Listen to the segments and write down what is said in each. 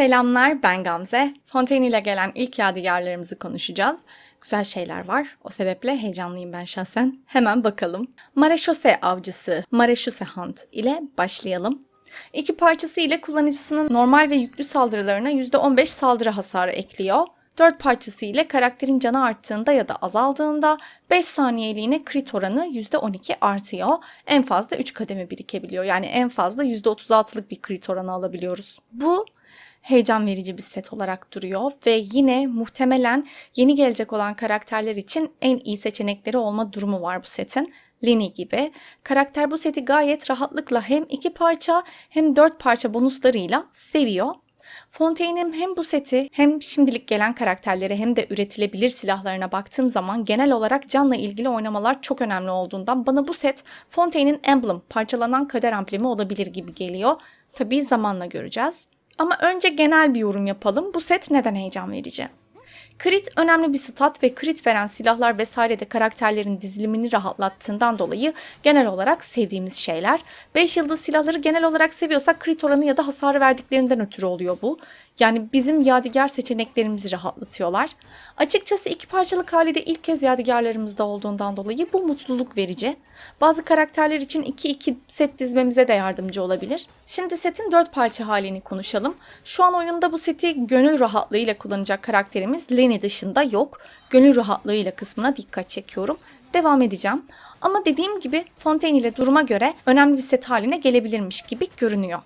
Selamlar ben Gamze. Fontaine ile gelen ilk yadigarlarımızı konuşacağız. Güzel şeyler var. O sebeple heyecanlıyım ben şahsen. Hemen bakalım. Mareşose avcısı, Mareşose Hunt ile başlayalım. İki parçası ile kullanıcısının normal ve yüklü saldırılarına %15 saldırı hasarı ekliyor. 4 parçası ile karakterin canı arttığında ya da azaldığında 5 saniyeliğine crit oranı %12 artıyor. En fazla 3 kademe birikebiliyor. Yani en fazla %36'lık bir crit oranı alabiliyoruz. Bu heyecan verici bir set olarak duruyor ve yine muhtemelen yeni gelecek olan karakterler için en iyi seçenekleri olma durumu var bu setin. Lenny gibi. Karakter bu seti gayet rahatlıkla hem iki parça hem dört parça bonuslarıyla seviyor. Fontaine'in hem bu seti hem şimdilik gelen karakterleri hem de üretilebilir silahlarına baktığım zaman genel olarak canla ilgili oynamalar çok önemli olduğundan bana bu set Fontaine'in Emblem, parçalanan kader amblemi olabilir gibi geliyor. Tabii zamanla göreceğiz. Ama önce genel bir yorum yapalım. Bu set neden heyecan verici? Crit önemli bir stat ve crit veren silahlar vesaire de karakterlerin dizilimini rahatlattığından dolayı genel olarak sevdiğimiz şeyler. 5 yıldız silahları genel olarak seviyorsak crit oranı ya da hasarı verdiklerinden ötürü oluyor bu. Yani bizim yadigar seçeneklerimizi rahatlatıyorlar. Açıkçası iki parçalık hali de ilk kez yadigarlarımızda olduğundan dolayı bu mutluluk verici. Bazı karakterler için 2-2 set dizmemize de yardımcı olabilir. Şimdi setin 4 parça halini konuşalım. Şu an oyunda bu seti gönül rahatlığıyla kullanacak karakterimiz Lenny dışında yok. Gönül rahatlığıyla kısmına dikkat çekiyorum. Devam edeceğim. Ama dediğim gibi Fontaine ile duruma göre önemli bir set haline gelebilirmiş gibi görünüyor.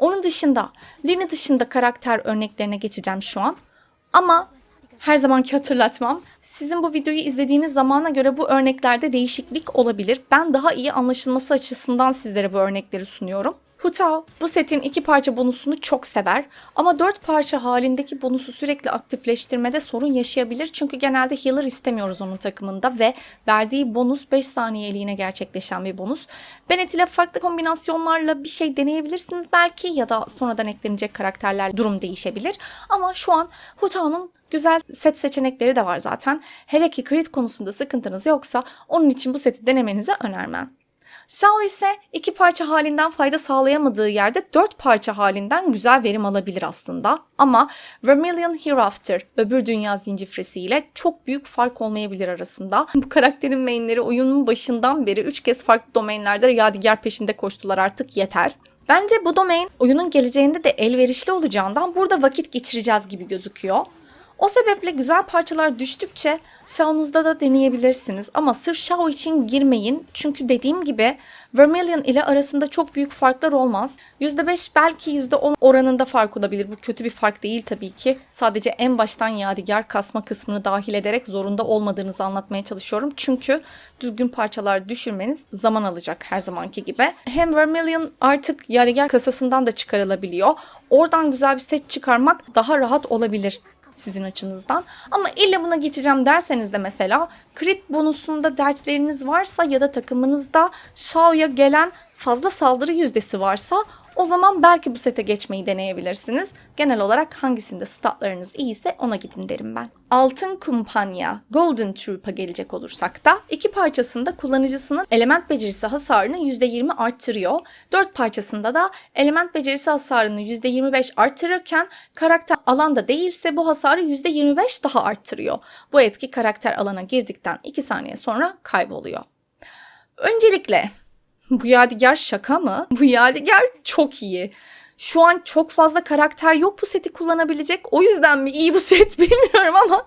Onun dışında, Lenny dışında karakter örneklerine geçeceğim şu an. Ama her zamanki hatırlatmam. Sizin bu videoyu izlediğiniz zamana göre bu örneklerde değişiklik olabilir. Ben daha iyi anlaşılması açısından sizlere bu örnekleri sunuyorum. Hutao bu setin iki parça bonusunu çok sever ama dört parça halindeki bonusu sürekli aktifleştirmede sorun yaşayabilir. Çünkü genelde healer istemiyoruz onun takımında ve verdiği bonus 5 saniyeliğine gerçekleşen bir bonus. Bennett ile farklı kombinasyonlarla bir şey deneyebilirsiniz belki ya da sonradan eklenecek karakterler durum değişebilir. Ama şu an Hutao'nun Güzel set seçenekleri de var zaten. Hele ki crit konusunda sıkıntınız yoksa onun için bu seti denemenizi önermem. Shao ise iki parça halinden fayda sağlayamadığı yerde dört parça halinden güzel verim alabilir aslında. Ama Vermilion Hereafter, öbür dünya zincifresi ile çok büyük fark olmayabilir arasında. Bu karakterin mainleri oyunun başından beri üç kez farklı domainlerde yadigar peşinde koştular artık yeter. Bence bu domain oyunun geleceğinde de elverişli olacağından burada vakit geçireceğiz gibi gözüküyor. O sebeple güzel parçalar düştükçe Shao'nuzda da deneyebilirsiniz. Ama sırf Shao için girmeyin. Çünkü dediğim gibi Vermilion ile arasında çok büyük farklar olmaz. %5 belki %10 oranında fark olabilir. Bu kötü bir fark değil tabii ki. Sadece en baştan yadigar kasma kısmını dahil ederek zorunda olmadığınızı anlatmaya çalışıyorum. Çünkü düzgün parçalar düşürmeniz zaman alacak her zamanki gibi. Hem Vermilion artık yadigar kasasından da çıkarılabiliyor. Oradan güzel bir set çıkarmak daha rahat olabilir sizin açınızdan. Ama illa buna geçeceğim derseniz de mesela crit bonusunda dertleriniz varsa ya da takımınızda Shao'ya gelen fazla saldırı yüzdesi varsa o zaman belki bu sete geçmeyi deneyebilirsiniz. Genel olarak hangisinde statlarınız iyiyse ona gidin derim ben. Altın Kumpanya, Golden Troop'a gelecek olursak da iki parçasında kullanıcısının element becerisi hasarını %20 arttırıyor. Dört parçasında da element becerisi hasarını %25 arttırırken karakter alanda değilse bu hasarı %25 daha arttırıyor. Bu etki karakter alana girdikten 2 saniye sonra kayboluyor. Öncelikle bu yadigar şaka mı? Bu yadigar çok iyi. Şu an çok fazla karakter yok bu seti kullanabilecek. O yüzden mi iyi bu set bilmiyorum ama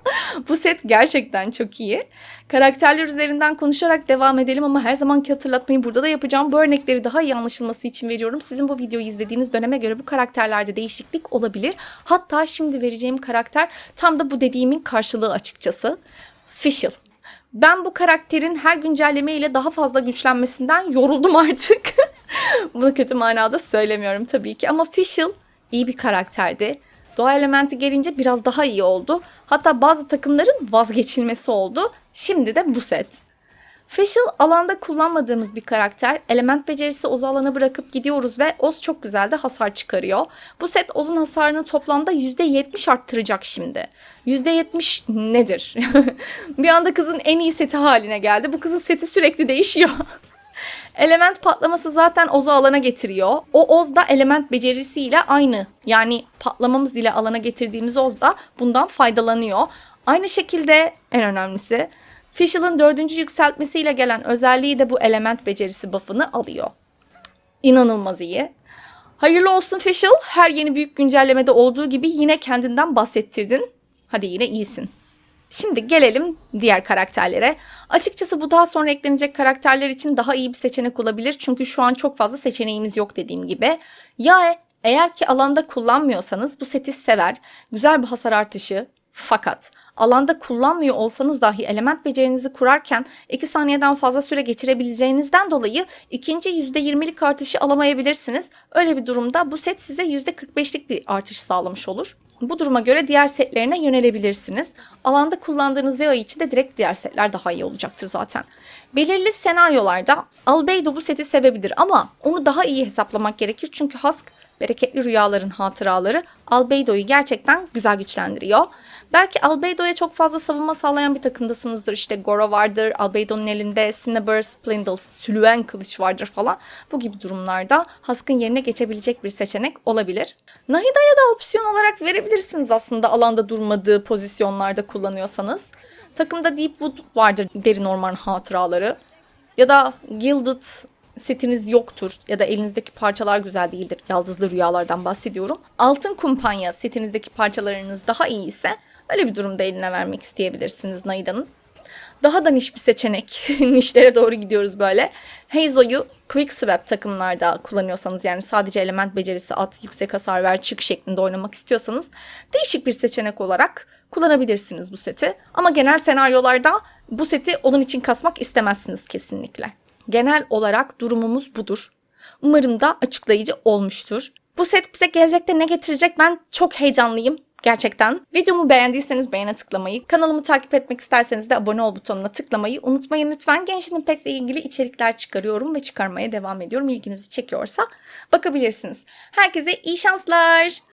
bu set gerçekten çok iyi. Karakterler üzerinden konuşarak devam edelim ama her zamanki hatırlatmayı burada da yapacağım. Bu örnekleri daha iyi anlaşılması için veriyorum. Sizin bu videoyu izlediğiniz döneme göre bu karakterlerde değişiklik olabilir. Hatta şimdi vereceğim karakter tam da bu dediğimin karşılığı açıkçası. Fischl. Ben bu karakterin her güncelleme ile daha fazla güçlenmesinden yoruldum artık. Bunu kötü manada söylemiyorum tabii ki ama Fischl iyi bir karakterdi. Doğa elementi gelince biraz daha iyi oldu. Hatta bazı takımların vazgeçilmesi oldu. Şimdi de bu set. Fischl alanda kullanmadığımız bir karakter. Element becerisi Oz'u alana bırakıp gidiyoruz ve Oz çok güzel de hasar çıkarıyor. Bu set Oz'un hasarını toplamda %70 arttıracak şimdi. %70 nedir? bir anda kızın en iyi seti haline geldi. Bu kızın seti sürekli değişiyor. Element patlaması zaten ozu alana getiriyor. O oz da element becerisiyle aynı. Yani patlamamız ile alana getirdiğimiz oz da bundan faydalanıyor. Aynı şekilde en önemlisi Fischl'ın dördüncü yükseltmesiyle gelen özelliği de bu element becerisi buff'ını alıyor. İnanılmaz iyi. Hayırlı olsun Fischl. Her yeni büyük güncellemede olduğu gibi yine kendinden bahsettirdin. Hadi yine iyisin. Şimdi gelelim diğer karakterlere. Açıkçası bu daha sonra eklenecek karakterler için daha iyi bir seçenek olabilir. Çünkü şu an çok fazla seçeneğimiz yok dediğim gibi. Ya eğer ki alanda kullanmıyorsanız bu seti sever. Güzel bir hasar artışı. Fakat alanda kullanmıyor olsanız dahi element becerinizi kurarken 2 saniyeden fazla süre geçirebileceğinizden dolayı ikinci %20'lik artışı alamayabilirsiniz. Öyle bir durumda bu set size %45'lik bir artış sağlamış olur. Bu duruma göre diğer setlerine yönelebilirsiniz. Alanda kullandığınız yağ için de direkt diğer setler daha iyi olacaktır zaten. Belirli senaryolarda Albedo bu seti sevebilir ama onu daha iyi hesaplamak gerekir çünkü Husk bereketli rüyaların hatıraları Albedo'yu gerçekten güzel güçlendiriyor. Belki Albedo'ya çok fazla savunma sağlayan bir takımdasınızdır. İşte Goro vardır, Albedo'nun elinde Cinnabar, Splendel, Sülven kılıç vardır falan. Bu gibi durumlarda Husk'ın yerine geçebilecek bir seçenek olabilir. Nahida'ya da opsiyon olarak verebilirsiniz aslında alanda durmadığı pozisyonlarda kullanıyorsanız. Takımda Deepwood vardır derin orman hatıraları. Ya da Gilded setiniz yoktur ya da elinizdeki parçalar güzel değildir. Yaldızlı rüyalardan bahsediyorum. Altın kumpanya setinizdeki parçalarınız daha iyi ise öyle bir durumda eline vermek isteyebilirsiniz Naida'nın. Daha da niş bir seçenek. Nişlere doğru gidiyoruz böyle. Heizo'yu Quick Swap takımlarda kullanıyorsanız yani sadece element becerisi at, yüksek hasar ver, çık şeklinde oynamak istiyorsanız değişik bir seçenek olarak kullanabilirsiniz bu seti. Ama genel senaryolarda bu seti onun için kasmak istemezsiniz kesinlikle. Genel olarak durumumuz budur. Umarım da açıklayıcı olmuştur. Bu set bize gelecekte ne getirecek ben çok heyecanlıyım. Gerçekten. Videomu beğendiyseniz beğene tıklamayı, kanalımı takip etmek isterseniz de abone ol butonuna tıklamayı unutmayın lütfen. Genshin Impact'le ilgili içerikler çıkarıyorum ve çıkarmaya devam ediyorum. İlginizi çekiyorsa bakabilirsiniz. Herkese iyi şanslar.